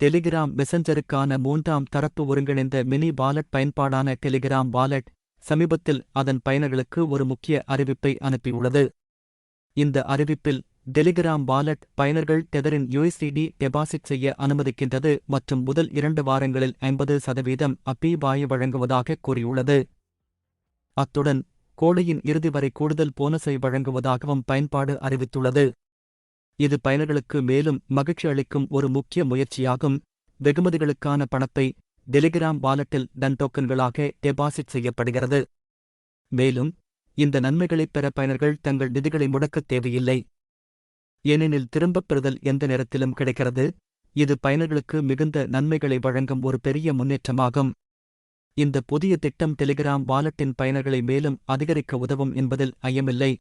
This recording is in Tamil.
டெலிகிராம் மெசஞ்சருக்கான மூன்றாம் தரப்பு ஒருங்கிணைந்த மினி வாலெட் பயன்பாடான டெலிகிராம் வாலெட் சமீபத்தில் அதன் பயனர்களுக்கு ஒரு முக்கிய அறிவிப்பை அனுப்பியுள்ளது. இந்த அறிவிப்பில் டெலிகிராம் வாலெட் பயனர்கள் டெதரின் யுஎஸ்டிடி டெபாசிட் செய்ய அனுமதிக்கின்றது மற்றும் முதல் இரண்டு வாரங்களில் ஐம்பது சதவீதம் அப்பி வாயு வழங்குவதாக கூறியுள்ளது. அத்துடன் கோடையின் இறுதி வரை கூடுதல் போனஸை வழங்குவதாகவும் பயன்பாடு அறிவித்துள்ளது. இது பயனர்களுக்கு மேலும் மகிழ்ச்சி அளிக்கும் ஒரு முக்கிய முயற்சியாகும். வெகுமதிகளுக்கான பணத்தை டெலிகிராம் வாலெட்டில் டன் டோக்கன்களாக டெபாசிட் செய்யப்படுகிறது. மேலும் இந்த நன்மைகளைப் பெற பயனர்கள் தங்கள் நிதிகளை முடக்கத் தேவையில்லை. ஏனெனில் திரும்பப் பெறுதல் எந்த நேரத்திலும் கிடைக்கிறது. இது பயனர்களுக்கு மிகுந்த நன்மைகளை வழங்கும் ஒரு பெரிய முன்னேற்றமாகும். இந்த புதிய திட்டம் டெலிகிராம் வாலெட்டின் பயனர்களை மேலும் அதிகரிக்க உதவும் என்பதில் ஐயமில்லை.